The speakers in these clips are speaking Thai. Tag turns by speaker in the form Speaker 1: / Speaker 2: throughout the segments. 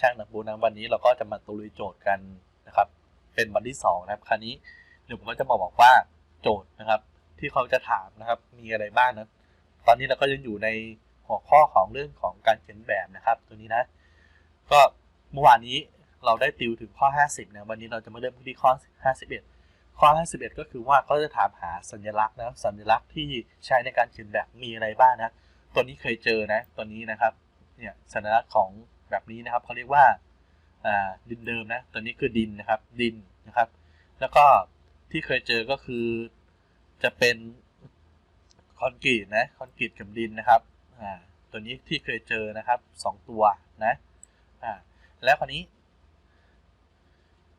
Speaker 1: ช่างนะบูนะวันนี้เราก็จะมาตุลุยโจทย์กันนะครับ เป็นวันที่สองนะครับคราวนี้เดี๋ยวผมก็จะมาบอกว่าโจทย์นะครับ ที่เขาจะถามนะครับ มีอะไรบ้างนะตอนนี้เราก็ยังอยู่ในหัวข้อของเรื่องของการเขียนแบบนะครับ ตัวนี้นะ ก็เมื่อวานนี้เราได้ติวถึงข้อ 50นะวันนี้เราจะมาเริ่มที่ข้อ 51 ข้อ 51 ก็คือว่าเขาจะถามหาสัญลักษณ์นะสัญลักษณ์ที่ใช้ในการเขียนแบบมีอะไรบ้างนะตัวนี้เคยเจอนะตัวนี้นะครับเนี่ยสัญลักษณ์ของ แบบนี้นะครับเขาเรียกว่าดินเดิมนะตัวนี้คือดินนะครับดินนะครับ แล้วก็ที่เคยเจอก็คือจะเป็นคอนกรีตนะคอนกรีตกับดินนะครับอ่าตัวนี้ที่เคยเจอนะครับสองตัวนะอ่าแล้วคราวนี้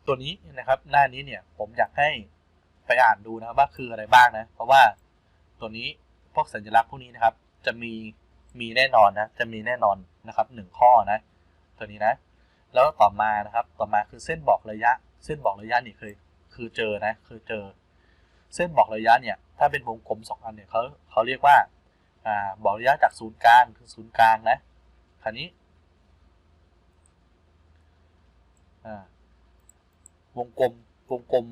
Speaker 1: ตัวนี้นะครับหน้านี้เนี่ยผมอยากให้ไปอ่านดูนะครับว่าคืออะไรบ้างนะ เพราะว่าตัวนี้พวกสัญลักษณ์พวกนี้นะครับ จะมีมีแน่นอนนะจะมีแน่นอนนะครับหนึ่งข้อนะ ตัวนี้นะ แล้วต่อมานะครับ ต่อมาคือเส้นบอกระยะ เส้นบอกระยะนี่เคยคือเจอนะคือเจอ เส้นบอกระยะเนี่ย ถ้าเป็นวงกลมสองอันเนี่ยเขาเขาเรียกว่าอ่าบอกระยะจากศูนย์กลางถึงศูนย์กลางนะคราวนี้วงกลมวงกลม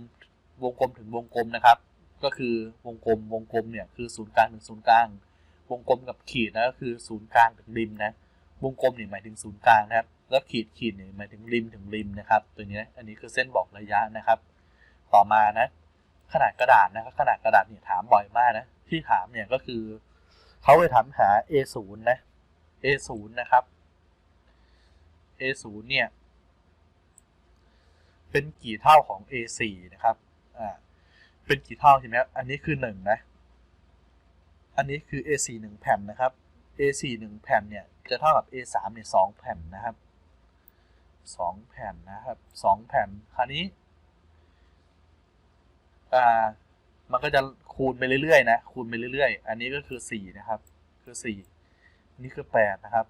Speaker 1: วงกลมถึงวงกลมนะครับ ก็คือวงกลมวงกลมเนี่ยคือศูนย์กลางถึงศูนย์กลาง วงกลมกับขีดนะก็คือศูนย์กลางถึงริมนะ วงกลมเนี่ยหมายถึงศูนย์กลางนะครับ แล้วขีดขีดเนี่ยหมายถึงริมถึงริมนะครับ ตัวนี้นะอันนี้คือเส้นบอกระยะนะครับ ต่อมานะ ขนาดกระดาษนะครับ ขนาดกระดาษเนี่ยถามบ่อยมากนะที่ถามเนี่ยก็คือเขาไปถามหา A0 นะ A0 นะครับ A0 เนี่ย เป็นกี่เท่าของ A4 นะครับ อ่า เป็นกี่เท่าใช่ไหมครับ อันนี้คือ1นะ อันนี้คือ A4 1แผ่นนะครับ A4 1แผ่นเนี่ย จะเท่ากับ A3 เนี่ย2แผ่นนะครับ2แผ่นนะครับ2แผ่นคราวนี้อ่ามันก็จะคูณไปเรื่อยๆนะคูณไปเรื่อยๆ อันนี้ก็คือ4นะครับ คือ4อันนี้คือ8นะครับ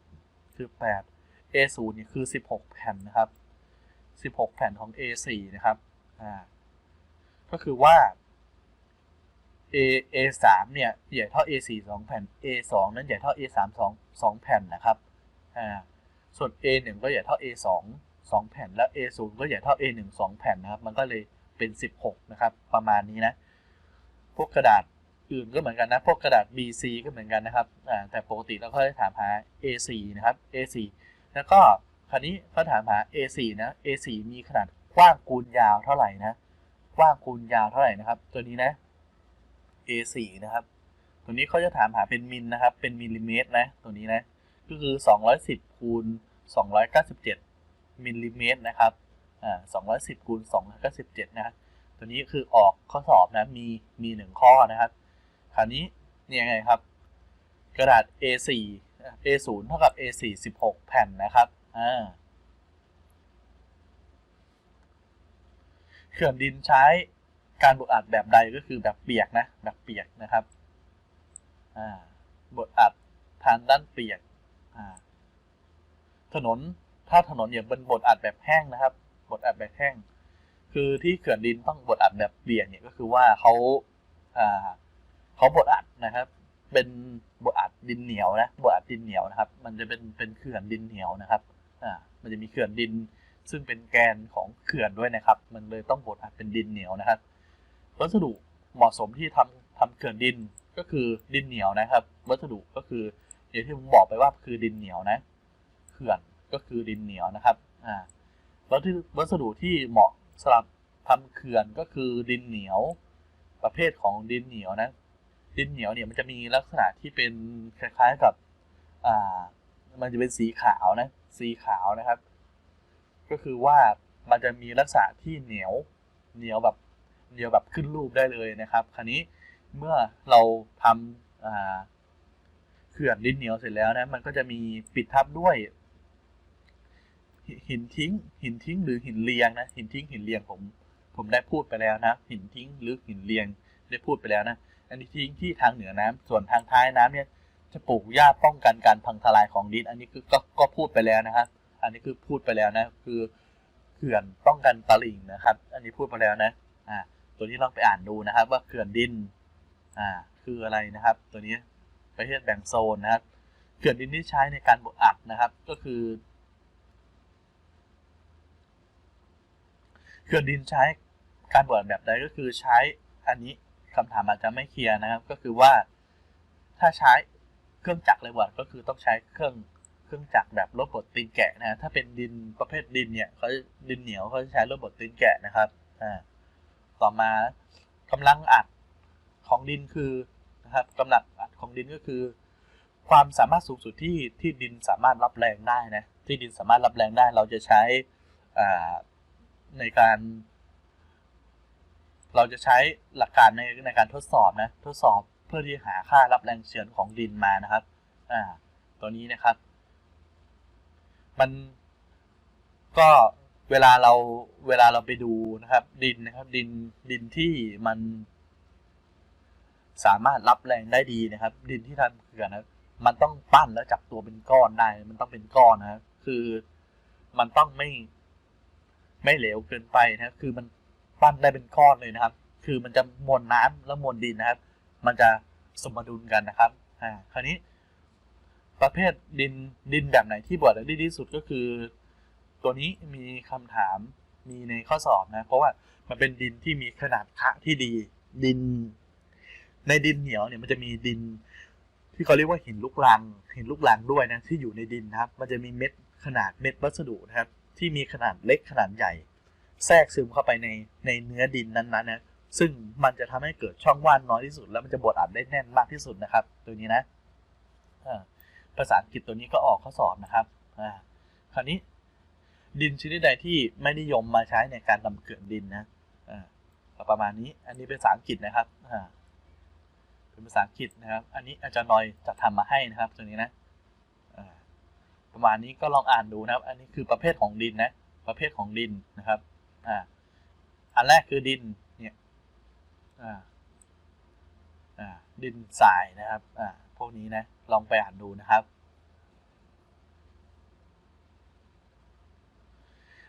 Speaker 1: คือ8 A0 นี่คือ16แผ่นนะครับ16แผ่นของ A4 นะครับอ่าก็คือว่า A A3 เนี่ยใหญ่เท่า A4 2แผ่น A2 นั้นใหญ่เท่า A3 2 2 แผ่นนะครับอ่าส่วน A1 ก็ใหญ่เท่า A2 2 แผ่นแล้ว A0 ก็ใหญ่เท่า A1 2 แผ่นนะครับ มันก็เลยเป็น 16 นะครับ ประมาณนี้นะ พวกกระดาษอื่นก็เหมือนกันนะ พวกกระดาษ BC ก็เหมือนกันนะครับแต่ปกติเราก็จะถามหา A4 นะครับ A4 แล้วก็คราวนี้เขาถามหา A4 นะ A4 มีขนาดกว้างคูณยาวเท่าไหร่นะ กว้างคูณยาวเท่าไหร่นะครับ ตัวนี้นะ A4 นะครับ ตัวนี้เขาจะถามหาเป็นมิลนะครับ เป็นมิลลิเมตรนะ ตัวนี้นะ ก็คือ 210คูณ297มิลลิเมตรนะครับ อ่า210คูณ297นะครับตัวนี้คือออกข้อสอบนะ มี มีหนึ่งข้อนะครับ คราวนี้เนี่ยไงครับ กระดาษ A4 A0 เท่ากับ A4 16 แผ่นนะครับ อ่าเขื่อนดินใช้การบดอัดแบบใดก็คือแบบเปียกนะ แบบเปียกนะครับ บดอัดทางด้านเปียกถนนถ้าถนนอย่างเป็นบดอัดแบบแห้งนะครับบดอัดแบบแห้ง คือที่เขื่อนดินต้องบดอัดแบบเปียกเนี่ยก็คือว่าเขาเขาบดอัดนะครับ เป็นบดอัดดินเหนียวนะบดอัดดินเหนียวนะครับ มันจะเป็นเป็นเขื่อนดินเหนียวนะครับอ่ามันจะมีเขื่อนดินซึ่งเป็นแกนของเขื่อนด้วยนะครับ มันเลยต้องบดอัดเป็นดินเหนียวนะครับ วัสดุเหมาะสมที่ทำ ทำเขื่อนดินก็คือดินเหนียวนะครับ วัสดุก็คืออย่างที่ผมบอกไปว่าคือดินเหนียวนะเขื่อนก็คือดินเหนียวนะครับอ่าวัสดุวัสดุที่เหมาะสำหรับทำเขื่อนก็คือดินเหนียวประเภทของดินเหนียวนะ ดินเหนียวเนี่ยมันจะมีลักษณะที่เป็นคล้ายๆกับอ่ามันจะเป็นสีขาวนะ สีขาวนะครับ ก็คือว่ามันจะมีลักษณะที่เหนียวเหนียวแบบเหนียวแบบขึ้นรูปได้เลยนะครับ คราวนี้ เมื่อเราทำเขื่อนดินเหนียวเสร็จแล้วนะ มันก็จะมีปิดทับด้วย หินทิ้ง หินทิ้งหรือหินเรียงนะ หินทิ้งหินเรียงผมผมได้พูดไปแล้วนะ หินทิ้งหรือหินเรียงได้พูดไปแล้วนะ อันนี้ทิ้งที่ทางเหนือน้ำส่วนทางท้ายน้ำเนี่ย จะปลูกหญ้าป้องกันการพังทลายของดิน อันนี้คือก็ก็พูดไปแล้วนะครับ อันนี้คือพูดไปแล้วนะ คือเขื่อนป้องกันตลิ่งนะครับ อันนี้พูดไปแล้วนะ อ่า ตัวนี้ลองไปอ่านดูนะครับ ว่าเขื่อนดิน อ่าคืออะไรนะครับ ตัวนี้ประเภทแบ่งโซนนะครับเขื่อนดินที่ใช้ในการบดอัดนะครับ ก็คือเขื่อนดินใช้การบดอัดแบบใดก็คือใช้อันนี้คำถามอาจจะไม่เคลียร์นะครับ ก็คือว่าถ้าใช้เครื่องจักรเลยบดก็คือต้องใช้เครื่องเครื่องจักรแบบรถบดตีนแกะนะถ้าเป็นดินประเภทดินเนี่ยเขาดินเหนียวเขาจะใช้รถบดตีนแกะนะครับอ่าต่อมากำลังอัด ของดินคือนะครับกำลังอัดของดินก็คือ ความสามารถสูงสุดที่ที่ดินสามารถรับแรงได้นะที่ดินสามารถรับแรงได้เราจะใช้ในการ เราจะใช้หลักการในในการทดสอบนะทดสอบเพื่อที่หาค่ารับแรงเฉือนของดินมานะครับอ่าตัวนี้นะครับ มันก็เวลาเราเวลาเราไปดูนะครับ ดินนะครับ ดินดินที่มัน สามารถรับแรงได้ดีนะครับ ดินที่ทำเขื่อนนะมันต้องปั้นแล้วจับตัวเป็นก้อนได้ มันต้องเป็นก้อนนะครับคือมันต้องไม่ไม่เหลวเกินไปนะครับคือมันปั้นได้เป็นก้อนเลยนะครับ คือมันจะมวลน้ำแล้วมวลดินนะครับ มันจะสมดุลกันนะครับอ่าคราวนี้ ประเภทดินดินแบบไหนที่บดได้ดีที่สุดก็คือ ตัวนี้มีคำถามมีในข้อสอบนะ เพราะว่ามันเป็นดินที่มีขนาดคะที่ดี ดิน ในดินเหนียวเนี่ยมันจะมีดิน ที่เขาเรียกว่าหินลูกรังหินลูกรังด้วยนะที่อยู่ในดินนะครับ มันจะมีเม็ดขนาดเม็ดวัสดุนะครับ ที่มีขนาดเล็กขนาดใหญ่ แทรกซึมเข้าไปในในเนื้อดินนั้นๆนะซึ่งมันจะทำให้เกิดช่องว่างน้อยที่สุด แล้วมันจะบดอัดได้แน่นมากที่สุดนะครับ ตัวนี้นะภาษาอังกฤษตัวนี้ก็ออกข้อสอบนะครับอ่าคราวนี้ดินชนิดใดที่ไม่นิยมมาใช้ในการทำเขื่อนดินนะอ่าประมาณนี้อันนี้เป็นภาษาอังกฤษนะครับอ่า เป็นภาษาอังกฤษนะครับ อันนี้อาจารย์นอยจะทำมาให้นะครับตัวนี้นะประมาณนี้ก็ลองอ่านดูนะครับ อันนี้คือประเภทของดินนะ ประเภทของดินนะครับอ่าอันแรกคือดินเนี่ยอ่าอ่าดินทรายนะครับอ่าพวกนี้นะลองไปอ่านดูนะครับ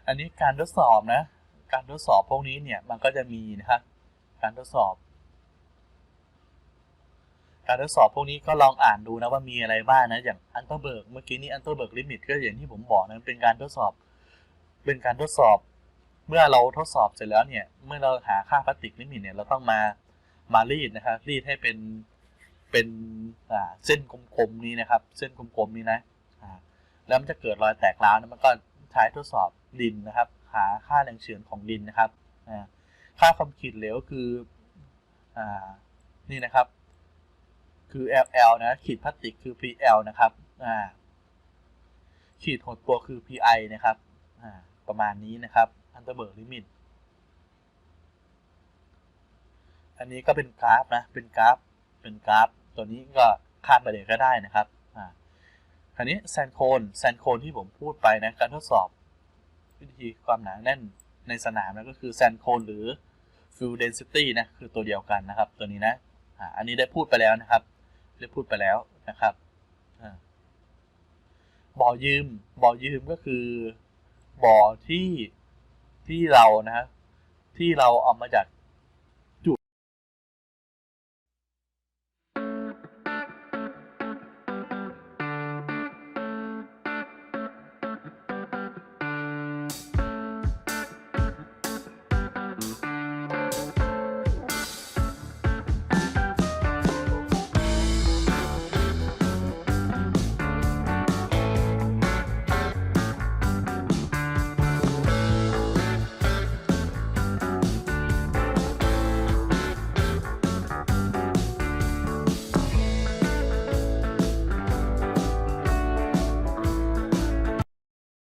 Speaker 1: อันนี้การทดสอบนะ การทดสอบพวกนี้เนี่ยมันก็จะมีนะครับ การทดสอบ การทดสอบพวกนี้ก็ลองอ่านดูนะว่ามีอะไรบ้างนะ อย่างอันเตอร์เบิร์กเมื่อกี้นี้อันเตอร์เบิร์กลิมิตก็อย่างที่ผมบอกนะเป็นการทดสอบ เป็นการทดสอบ เมื่อเราทดสอบเสร็จแล้วเนี่ย เมื่อเราหาค่าพลาสติกลิมิตเนี่ยเราต้องมามารีดนะครับรีดให้เป็นเป็นเส้นกลมๆนี้นะครับ เส้นกลมๆนี้นะแล้วมันจะเกิดรอยแตกร้าวนะมันก็ใช้ทดสอบดินนะครับ หาค่าแรงเฉือนของดินนะครับค่าความขีดเหลวคืออนี่นะครับ คือ LL นะ ขีดพลาสติกคือ PL นะครับ อ่า ขีดหดตัวคือ PI นะครับ อ่า ประมาณนี้นะครับ อันเดอร์เบิร์กลิมิต อันนี้ก็เป็นกราฟนะ เป็นกราฟ เป็นกราฟ ตัวนี้ก็ข้ามไปเลยก็ได้นะครับ อ่า คราวนี้แซนโคนแซนโคนที่ผมพูดไปนะ การทดสอบวิธีความหนาแน่นในสนามนะก็คือแซนโคนหรือ field density นะ คือตัวเดียวกันนะครับ ตัวนี้นะอ่าอันนี้ได้พูดไปแล้วนะครับ ได้พูดไปแล้วนะครับบ่อยืมบ่อยืมก็คือบ่อที่ที่เรานะฮะที่เราเอามาจาก